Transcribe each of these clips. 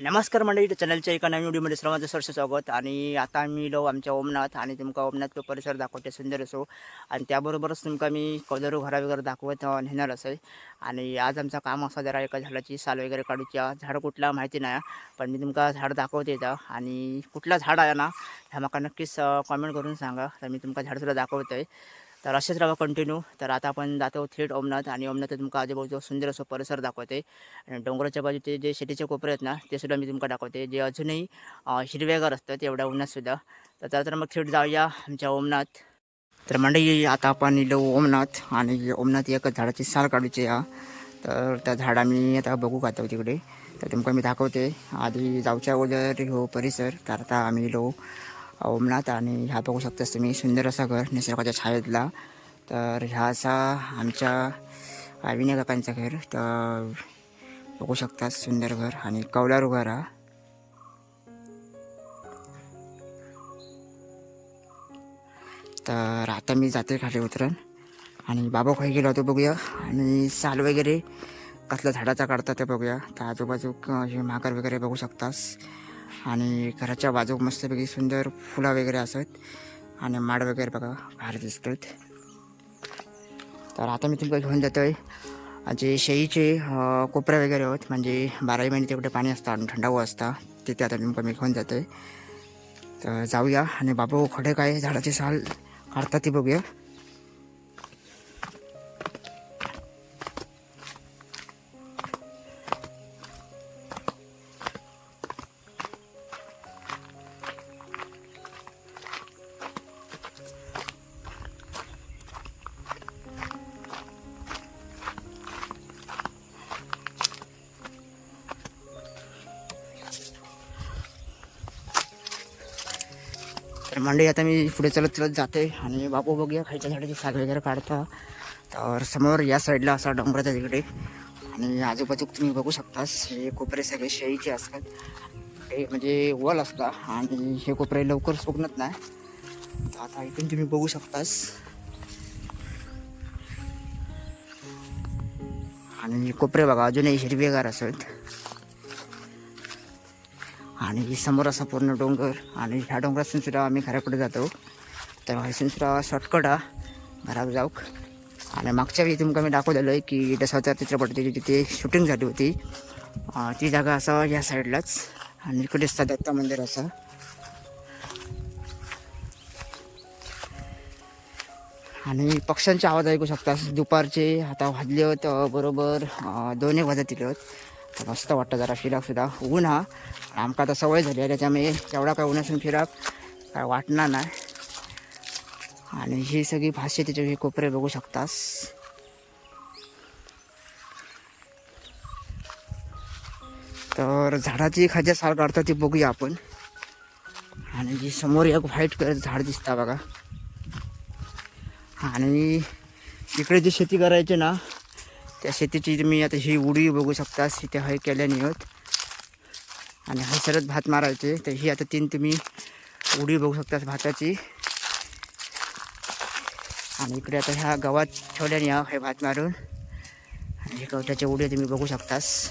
नमस्कार मंडळी चॅनलच्या एका नवीन व्हिडिओमध्ये सर्वांचं सरस स्वागत. आणि आता मी लो आमच्या ओमनाथ आणि तुमका ओमनाथ तो परिसर दाखवते सुंदर असो. आणि त्याबरोबरच तुमका मी कदरू घरा वगैरे दाखवत नेणार असेल आणि आज आमचं काम असं जरा एका झाडाची साल वगैरे काढूची झाड कुठला माहिती नाही पण मी तुमका झाड दाखवते इथं. आणि कुठला झाड आहे ना ह्या मला नक्कीच कॉमेंट करून सांगा. तर मी तुमका झाडसुद्धा दाखवतो आहे तर असेच राहा कंटिन्यू तर आता आपण जातो थेट ओमनाथ आणि ओमनाथ तुमका आजूबाजूचा सुंदर असं परिसर दाखवते. आणि डोंगराच्या बाजूचे जे शेतीचे कोपरे आहेत ना ते सुद्धा मी तुमका दाखवते. जे अजूनही हिरवेगार असतात एवढ्या उन्हातसुद्धा तर चला तर मग थेट जाऊया आमच्या ओमनाथ. तर मंडळी आता आपण इलो ओमनाथ आणि ओमनाथ एक झाडाची साल काढूची हा तर त्या झाड आम्ही आता बघू खातो तिकडे. तर तुमका मी दाखवते. आधी जाऊच्या अगोदर हो परिसर तर आता आम्ही इलो ओमनाथ आणि ह्या बघू शकतास तुम्ही सुंदर असा घर निसर्गाच्या छायेतला तर ह्या असा आमच्या आविने काकांचं घर तर बघू शकतात सुंदर घर आणि कौलारू घर हा तर आता मी जाते खाली उतरण आणि बाबा खाई गेलो होतो बघूया आणि साल वगैरे कसल्या झाडाचा काढतात ते बघूया तर आजूबाजू हे माकर वगैरे बघू शकतास आणि घराच्या बाजू मस्तपैकी सुंदर फुलं वगैरे असत आणि माड वगैरे बघा बाहेर दिसतात. तर आता मी तुमका घेऊन जातो आहे जे शेळीचे कोपरे वगैरे होत म्हणजे बाराही महिने तिकडे पाणी असतं आणि थंडावू असता तिथे आता तुमका मी घेऊन जातो आहे तर जाऊया. आणि बाबू खडे काय झाडाची साल काढतात ती बघूया. तर मंडळी आता मी पुढे चलत चलत जाते आणि बापू बघूया खायच्या झाडाची साग वगैरे काढता. तर समोर या साईडला असा डोंगराच्या तिकडे. आणि आजूबाजू तुम्ही बघू शकतास हे कोपरे सगळे शेळीचे असतात. हे म्हणजे वल असता आणि हे कोपरे लवकर सुकणत नाही. तर आता इथून तुम्ही बघू शकतास. आणि कोपरे बघा अजूनही हिरवेगार असत. आणि समोर असा पूर्ण डोंगर आणि ह्या डोंगरातून सुद्धा आम्ही घराकडे जातो. तर हयसून सुद्धा शॉर्टकट हा घराक जाऊक आणि मागच्या वेळी तुमका मी दाखवलेलं आहे की दशावतार चित्रपटाची तिथे शूटिंग झाली होती. ती जागा असा या साईडलाच आणि इकडे असता दत्त मंदिर असं. आणि पक्ष्यांचे आवाज ऐकू शकता. दुपारचे आता वाजले होत बरोबर दोन एक वाजत होत. मस्त वाटतं जरा फिराक सुद्धा ऊन हा. आमका आता सवय झाली आहे त्याच्यामुळे एवढा काय ऊन असून फिराक काय वाटणार नाही. आणि ही सगळी भाषे तिचे हे कोपरे बघू शकतास. तर झाडाची खाज्या साल काढतात ती बघूया आपण. आणि जी समोर एक व्हाईट कलर झाड दिसता बघा. आणि इकडे जी शेती करायची ना त्या शेतीची तुम्ही आता ही उडी बघू शकता इथे हे केल्याने होत आणि हसरत सरत भात मारायचे तर ही आता तीन तुम्ही उडी बघू शकता भाताची. आणि इकडे आता ह्या गावात ठेवल्याने या हे भात मारून. आणि हे गवताच्या उडी तुम्ही बघू शकतास.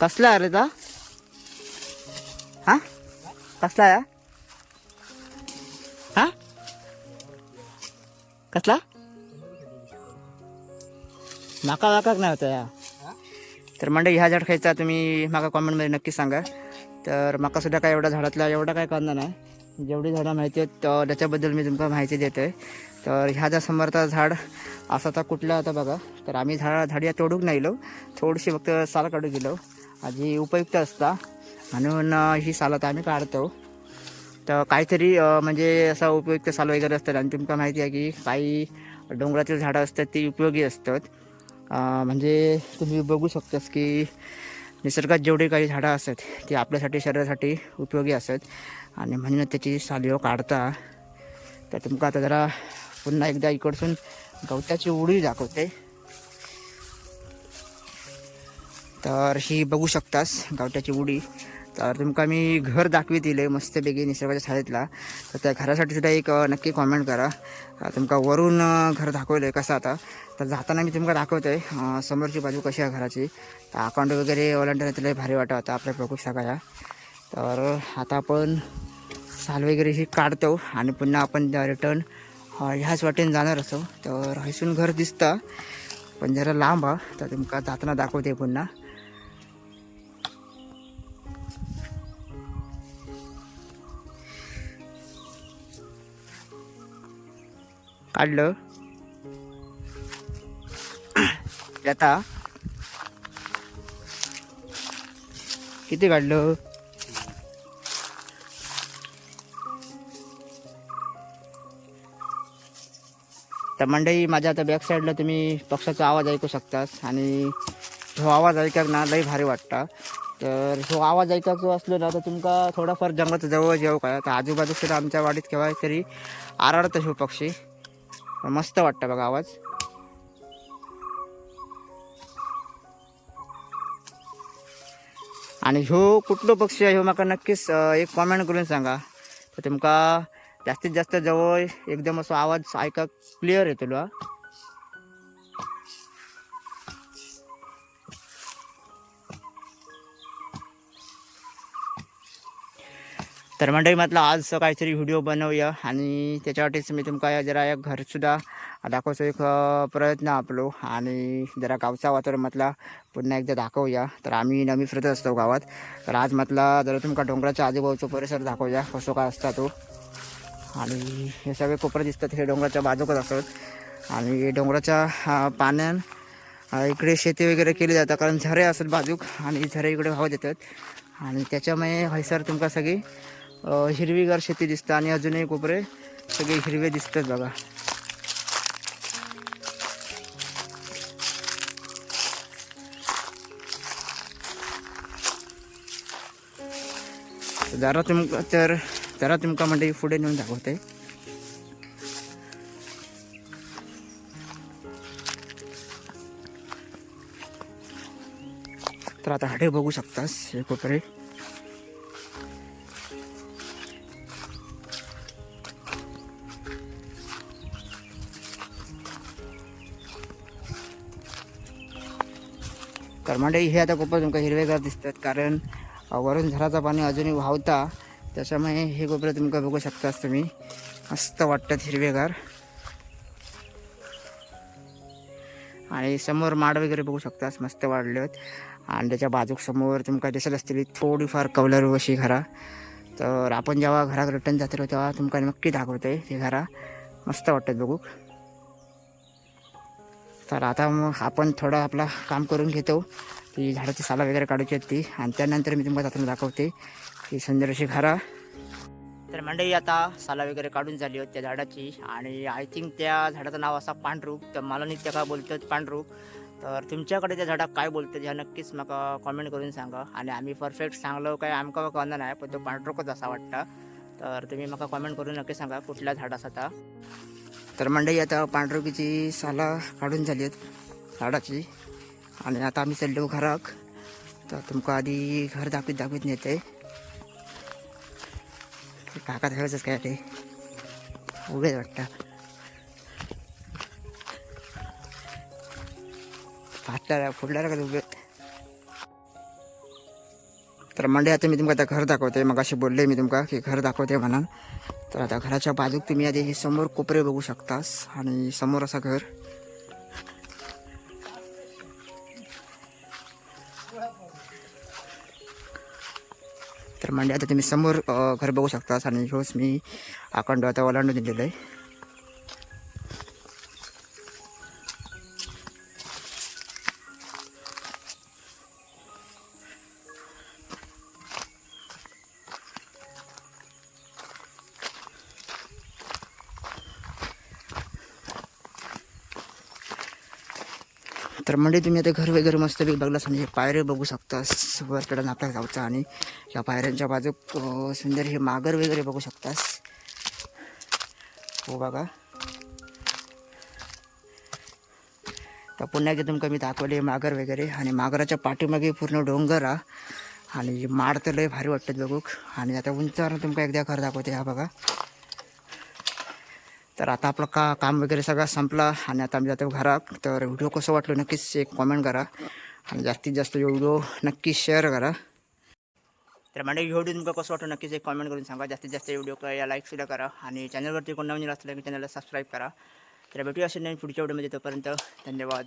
कसला अरे दा? कसला या हा? कसला? माका वाकाक नाही होता या. तर मंडळी ह्या झाड खायचा तुम्ही माका कॉमेंटमध्ये नक्की सांगा. तर माका सुद्धा काय एवढा झाडातला एवढा काय करणार नाही. जेवढी झाडं माहिती आहेत तर त्याच्याबद्दल मी तुमका माहिती देतोय. तर ह्या ज्या समोरचा झाड असा तर कुठला होता बघा. तर आम्ही झाड झाडिया तोडूक नाही लो थोडीशी फक्त साल काढू गेलो. जी उपयुक्त असता. म्हणून ही साल आता आम्ही काढतो. तर काहीतरी म्हणजे असा उपयुक्त साल वगैरे असतात. आणि तुमका माहिती आहे की काही डोंगरातील झाडं असतात ती उपयोगी असतात. म्हणजे तुम्ही बघू शकतास की निसर्गात जेवढी काही झाडं असतात ती आपल्यासाठी शरीरासाठी उपयोगी असतात. आणि म्हणून त्याची सालीव काढता. तर तुमका आता जरा पुन्हा एकदा इकडसून गवताची उडी दाखवते. तर ही बघू शकतास गवताची उडी. तर तुमका मी घर दाखवी दिले मस्तपैकी निसर्गाच्या छायेतला. तर त्या घरासाठी सुद्धा एक नक्की कॉमेंट करा. तुमका वरून घर दाखवलं आहे कसं आता? तर जाताना मी तुमका दाखवतो आहे समोरची बाजू कशी आहे घराची. तर अकाउंट वगैरे ओलांडताना तिला भारी वाटत होता आपल्या बघू सगळ्या. तर आता आपण साल वगैरे ही काढतो आणि पुन्हा आपण रिटर्न ह्याच वाटेने जाणार असो. तर हसून घर दिसतं पण जरा लांब हा तर तुमका जाताना दाखवते पुन्हा. काढलं. आता किती काढलं? तर मंडळी माझ्या आता बॅक साईडला तुम्ही पक्षाचा आवाज ऐकू शकतास आणि तो आवाज ऐकाक ना लई भारी वाटता. तर तो आवाज ऐकायचो जो असलो ना तर तुमका थोडाफार जंगलात जवळ जेव काय तर आजूबाजूसुद्धा आमच्या वाडीत केव्हा तरी आराडत शिव पक्षी मस्त वाटतं बघा आवाज. आणि ह्यो कुठलो पक्षी आहे ह्यो म्हाका नक्कीच एक कॉमेंट करून सांगा. तर तुमका जास्तीत जास्त जवळ एकदम असो आवाज ऐका क्लिअर येतलो तर मंडळी म्हटलं आज काहीतरी व्हिडिओ बनवूया आणि त्याच्यासाठीच मी तुमका जरा एक घरसुद्धा दाखवतो एक प्रयत्न आपलो आणि जरा गावचा वातावरण म्हटला पुन्हा एकदा दाखवूया. तर आम्ही नवी फिरत असतो गावात. तर आज म्हटला जरा तुमका डोंगराच्या आजूबाजूचा परिसर दाखवूया कसो काय असता तो. आणि हे सगळे कोपरं दिसतात हे डोंगराच्या बाजूकच असतात. आणि डोंगराच्या पाण्यान इकडे शेती वगैरे केली जातात कारण झरे असतात बाजूक आणि झरे इकडे वाहत देतात. आणि त्याच्यामुळे हयसर तुमका सगळी हिरवीगार शेती दिसतं आणि अजूनही कोपरे सगळे हिरवे दिसतात बघा. जरा तुमका तर जरा तुमका म्हणजे पुढे नेऊन दाखवते. तर आता हाडे बघू शकतास हे कोपरे तर मंडळी हे आता कोपर तुमका हिरवेगार दिसतात. कारण वरून झराचं पाणी अजूनही वाहता त्याच्यामुळे हे कोपरे तुमका बघू शकतास तुम्ही. मस्त वाटतात हिरवेगार. आणि समोर माड वगैरे बघू शकतास मस्त वाढले आहेत आणि त्याच्या बाजूक समोर तुमका दिसत असतील थोडीफार कवलर अशी घरा. तर आपण जेव्हा घरात रिटर्न जातो तेव्हा तुमका नक्की दाखवते हे घरा. मस्त वाटतात बघू तर आता मग आपण थोडं आपला काम करून घेतो. ती झाडाची साला वगैरे काढायची आहेत ती. आणि त्यानंतर मी तुम्हाला आता दाखवते ही सुंदर अशी घरा. तर मंडळी आता साला वगैरे काढून झाली होती त्या झाडाची. आणि आय थिंक त्या झाडाचं नाव असा पांढरूप तर मला नाही त्या का बोलतात पांढरूप तर तुमच्याकडे त्या झाडाक काय बोलतात ह्या नक्कीच मला कॉमेंट करून सांगा. आणि आम्ही परफेक्ट सांगलो काय आमका कळना नाही पण तो पांढरूकच असा वाटतं. तर तुम्ही मला कॉमेंट करून नक्की सांगा कुठल्या झाडाचा आता. तर मंडळी आता पांढरुकीची साला काढून झाली आहेत झाडाची आणि आता आम्ही चाललो घराक. तर तुमका आधी घर दाखवीत दाखवीत नेते. काका ठेवायचंच काय ते उभेच वाटतं. फाटल्या फुडला का उभे तर मंडळी आता मी तुमका आता घर दाखवते. मग असे बोलले मी तुमका की घर दाखवते म्हणून. तर आता घराच्या बाजूक तुम्ही आधी हे समोर कोपरे बघू शकतास आणि समोर असं घर. तर म्हणजे आता तुम्ही समोर घर बघू शकतास आणि ह्योच मी अखंड आता ओलांडून दिलेलं आहे. तर म्हणजे तुम्ही आता घर वगैरे मस्त बघलास म्हणजे पायऱ्या बघू शकता. वरकडं आपल्या जाऊचा आणि या पायऱ्यांच्या बाजूक सुंदर हे मागर वगैरे बघू शकतास. हो बघा. तर पुन्हा एकदा तुमका मी दाखवले मागर वगैरे आणि मागराच्या पाठीमागे पूर्ण डोंगर हा. आणि माड तर लय भारी वाटतात बघूक. आणि आता उंचावर तुमका एकदा घर दाखवते हा बघा. तर आता आपलं का काम वगैरे सगळं संपला आणि आता आम्ही जातो घरात. तर व्हिडिओ कसं वाटलं नक्कीच एक कॉमेंट करा आणि जास्तीत जास्त व्हिडिओ नक्की शेअर करा. तर म्हणजे व्हिडिओ तुमका कसं वाटतं नक्कीच एक कॉमेंट करून सांगा. जास्तीत जास्त व्हिडिओ या लाईकसुद्धा करा आणि चॅनलवरती कोण नवीन असलं की चॅनलला सबस्क्राईब करा. तर भेटूया असेल नाही पुढच्या व्हिडिओमध्ये तोपर्यंत धन्यवाद.